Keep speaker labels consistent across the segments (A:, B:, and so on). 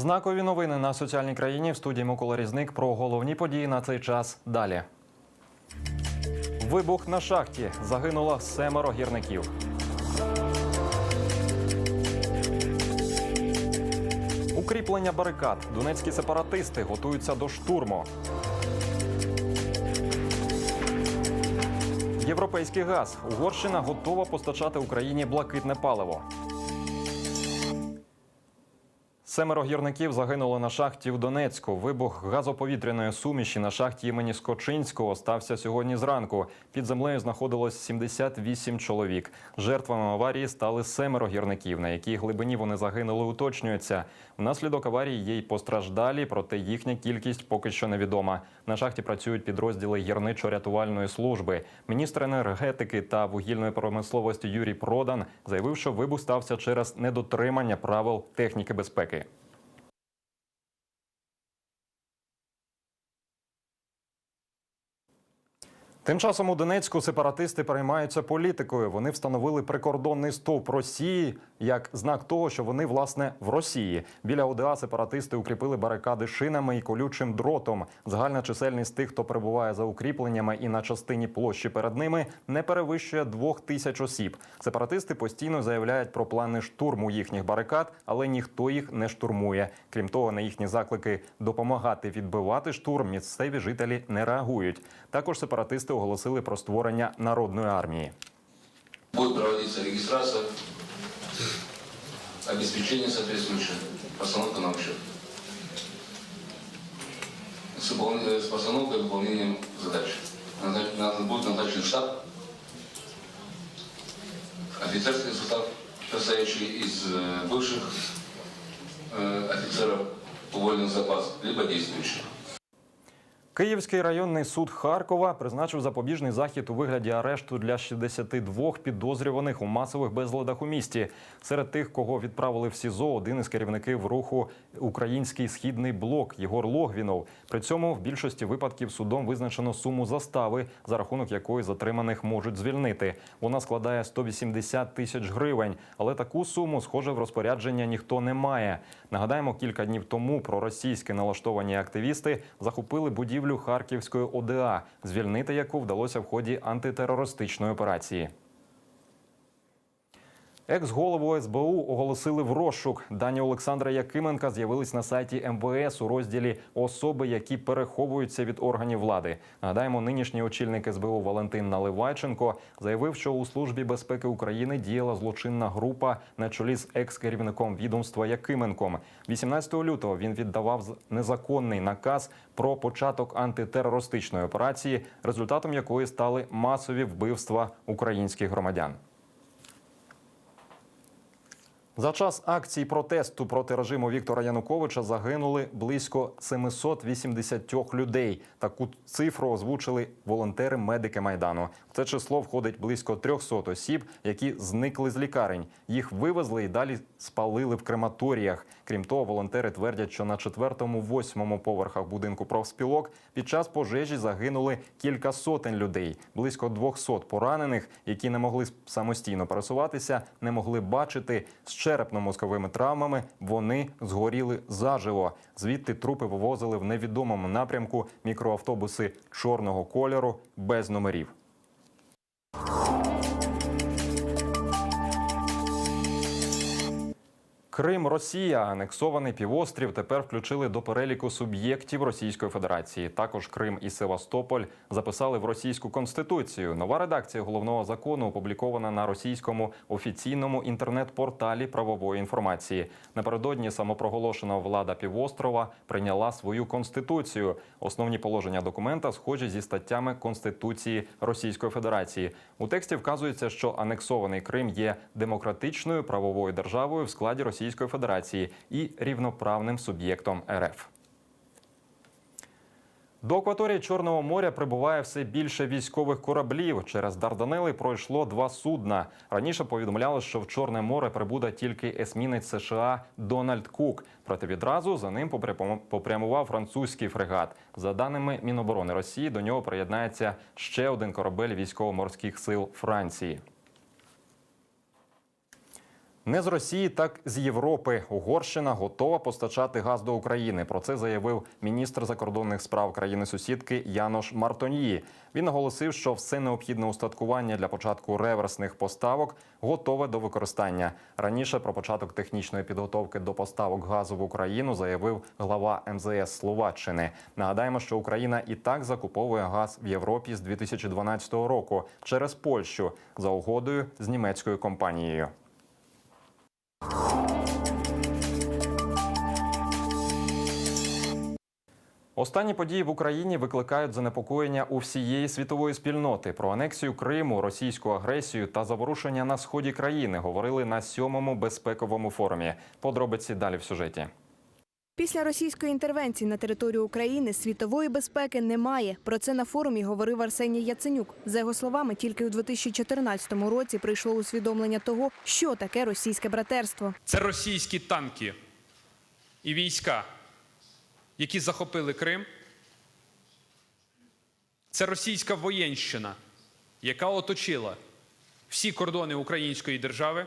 A: Знакові новини на соціальній країні в студії Микола Різник про головні події на цей час. Далі. Вибух на шахті. Загинуло семеро гірників. Укріплення барикад. Донецькі сепаратисти готуються до штурму. Європейський газ. Угорщина готова постачати Україні блакитне паливо. Семеро гірників загинуло на шахті в Донецьку. Вибух газоповітряної суміші на шахті імені Скочинського стався сьогодні зранку. Під землею знаходилось 78 чоловік. Жертвами аварії стали семеро гірників. На якій глибині вони загинули, уточнюється. Внаслідок аварії є й постраждалі, проте їхня кількість поки що невідома. На шахті працюють підрозділи гірничо-рятувальної служби. Міністр енергетики та вугільної промисловості Юрій Продан заявив, що вибух стався через недотримання правил техніки безпеки. Тим часом у Донецьку сепаратисти переймаються політикою. Вони встановили прикордонний стовп Росії як знак того, що вони власне в Росії. Біля ОДА сепаратисти укріпили барикади шинами і колючим дротом. Загальна чисельність тих, хто перебуває за укріпленнями і на частині площі перед ними, не перевищує двох тисяч осіб. Сепаратисти постійно заявляють про плани штурму їхніх барикад, але ніхто їх не штурмує. Крім того, на їхні заклики допомагати відбивати штурм місцеві жителі не реагують. Також сепаратисти оголосили про створення народної армії.
B: Будет проводиться регистрация, обеспечение соответствующее, постановка на учет. С, выполнением- с постановкой и выполнением задач. Назнач- на- Будет назначен штаб, офицерский состав, состоящий из э, бывших э, офицеров уволенных в запас, либо действующих.
A: Київський районний суд Харкова призначив запобіжний захід у вигляді арешту для 62 підозрюваних у масових безладах у місті. Серед тих, кого відправили в СІЗО, один із керівників руху Український східний блок Єгор Логвінов. При цьому в більшості випадків судом визначено суму застави, за рахунок якої затриманих можуть звільнити. Вона складає 180 тисяч гривень, але таку суму, схоже, в розпорядження ніхто не має. Нагадаємо, кілька днів тому проросійські налаштовані активісти захопили будівлю Харківської ОДА, звільнити яку вдалося в ході антитерористичної операції. Екс-голову СБУ оголосили в розшук. Дані Олександра Якименка з'явились на сайті МВС у розділі Особи, які переховуються від органів влади. Нагадаємо, нинішній очільник СБУ Валентин Наливайченко заявив, що у службі безпеки України діяла злочинна група на чолі з екс-керівником відомства Якименком. 18 лютого він віддавав незаконний наказ про початок антитерористичної операції, результатом якої стали масові вбивства українських громадян. За час акцій протесту проти режиму Віктора Януковича загинули близько 780 людей. Таку цифру озвучили волонтери медики майдану. В це число входить близько 300 осіб, які зникли з лікарень. Їх вивезли і далі спалили в крематоріях. Крім того, волонтери твердять, що на четвертому, восьмому поверхах будинку профспілок під час пожежі загинули кілька сотень людей, близько 200 поранених, які не могли самостійно пересуватися, не могли бачити з черепно-мозковими травмами. Вони згоріли заживо. Звідти трупи вивозили в невідомому напрямку мікроавтобуси чорного кольору без номерів. Крим, Росія, анексований півострів тепер включили до переліку суб'єктів Російської Федерації. Також Крим і Севастополь записали в російську конституцію. Нова редакція головного закону опублікована на російському офіційному інтернет-порталі правової інформації. Напередодні самопроголошена влада півострова прийняла свою конституцію. Основні положення документа схожі зі статтями Конституції Російської Федерації. У тексті вказується, що анексований Крим є демократичною правовою державою в складі Російської Федерації і рівноправним суб'єктом РФ. До акваторії Чорного моря прибуває все більше військових кораблів. Через Дарданели пройшло два судна. Раніше повідомляли, що в Чорне море прибуде тільки есмінець США Дональд Кук. Проте відразу за ним попрямував французький фрегат. За даними Міноборони Росії, до нього приєднається ще один корабель військово-морських сил Франції. Не з Росії, так з Європи. Угорщина готова постачати газ до України. Про це заявив міністр закордонних справ країни-сусідки Янош Мартоньї. Він наголосив, що все необхідне устаткування для початку реверсних поставок готове до використання. Раніше про початок технічної підготовки до поставок газу в Україну заявив глава МЗС Словаччини. Нагадаємо, що Україна і так закуповує газ в Європі з 2012 року через Польщу за угодою з німецькою компанією. Останні події в Україні викликають занепокоєння у всієї світової спільноти. Про анексію Криму, російську агресію та заворушення на сході країни говорили на сьомому безпековому форумі. Подробиці далі в сюжеті.
C: Після російської інтервенції на територію України світової безпеки немає. Про це на форумі говорив Арсеній Яценюк. За його словами, тільки у 2014 році прийшло усвідомлення того, що таке російське братерство.
D: Це російські танки і війська, які захопили Крим. Це російська воєнщина, яка оточила всі кордони української держави.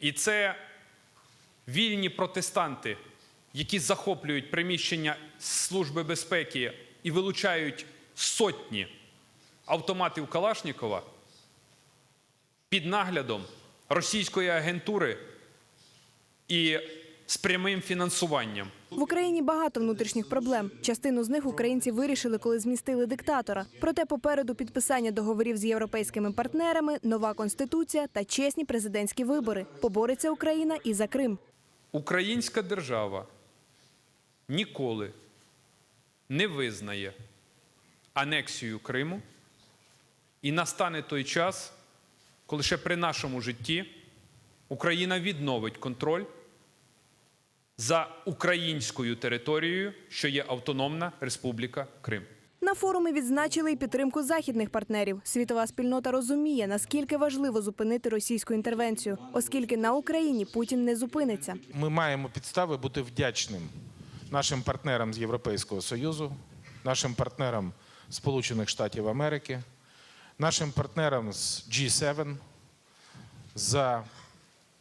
D: І це вільні протестанти, які захоплюють приміщення Служби безпеки і вилучають сотні автоматів Калашнікова під наглядом російської агентури і з прямим фінансуванням.
C: В Україні багато внутрішніх проблем. Частину з них українці вирішили, коли змістили диктатора. Проте попереду підписання договорів з європейськими партнерами, нова конституція та чесні президентські вибори. Побореться Україна і за Крим.
D: Українська держава ніколи не визнає анексію Криму, і настане той час, коли ще при нашому житті Україна відновить контроль за українською територією, що є Автономна Республіка Крим.
C: На форумі відзначили і підтримку західних партнерів. Світова спільнота розуміє, наскільки важливо зупинити російську інтервенцію, оскільки на Україні Путін не зупиниться.
E: Ми маємо підстави бути вдячним нашим партнерам з Європейського Союзу, нашим партнерам Сполучених Штатів Америки, нашим партнерам з G7 за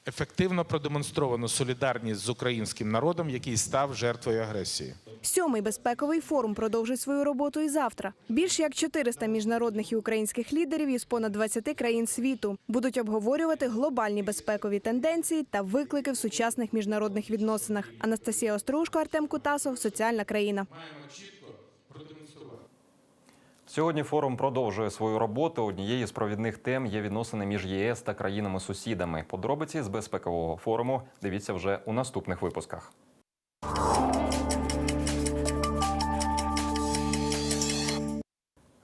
E: ефективно продемонстровану солідарність з українським народом, який став жертвою агресії.
C: Сьомий безпековий форум продовжить свою роботу і завтра. Більше як 400 міжнародних і українських лідерів із понад 20 країн світу будуть обговорювати глобальні безпекові тенденції та виклики в сучасних міжнародних відносинах. Анастасія Острушко, Артем Кутасов, соціальна країна.
A: Сьогодні форум продовжує свою роботу. Однією з провідних тем є відносини між ЄС та країнами-сусідами. Подробиці з безпекового форуму дивіться вже у наступних випусках.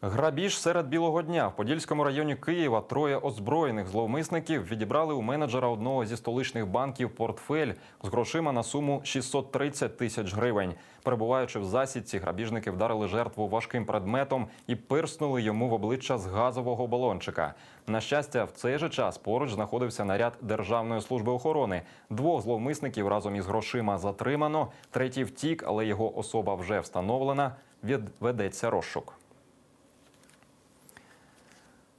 A: Грабіж серед білого дня в Подільському районі Києва троє озброєних зловмисників відібрали у менеджера одного зі столичних банків портфель з грошима на суму 630 тисяч гривень. Перебуваючи в засідці, грабіжники вдарили жертву важким предметом і пирснули йому в обличчя з газового балончика. На щастя, в цей же час поруч знаходився наряд Державної служби охорони. Двох зловмисників разом із грошима затримано. Третій втік, але його особа вже встановлена. Відведеться розшук.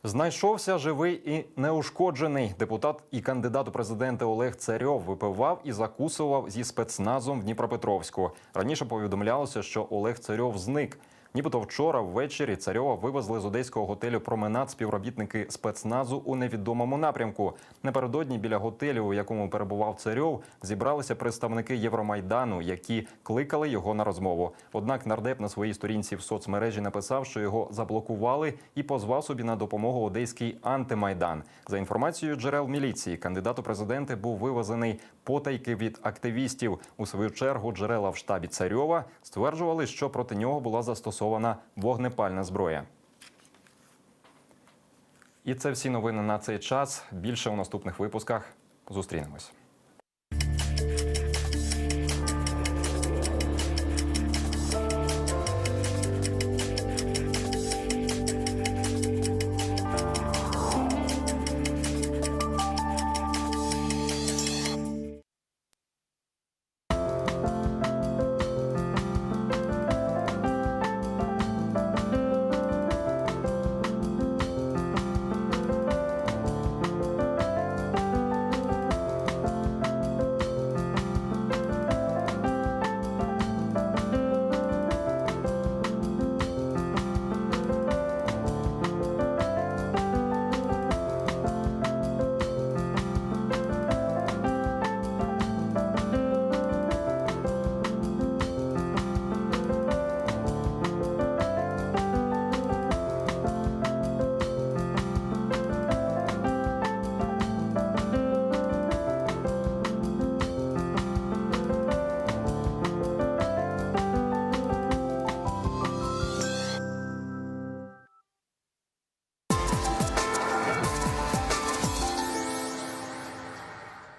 A: Знайшовся живий і неушкоджений. Депутат і кандидат у президенти Олег Царьов випивав і закусував зі спецназом в Дніпропетровську. Раніше повідомлялося, що Олег Царьов зник. Нібито вчора ввечері Царьова вивезли з одеського готелю променад співробітники спецназу у невідомому напрямку. Напередодні біля готелю, у якому перебував Царьов, зібралися представники Євромайдану, які кликали його на розмову. Однак нардеп на своїй сторінці в соцмережі написав, що його заблокували і позвав собі на допомогу одеський антимайдан. За інформацією джерел міліції, кандидат у президенти був вивезений потайки від активістів. У свою чергу джерела в штабі Царьова стверджували, що проти нього була застосована вогнепальна зброя. І це всі новини на цей час. Більше у наступних випусках зустрінемось.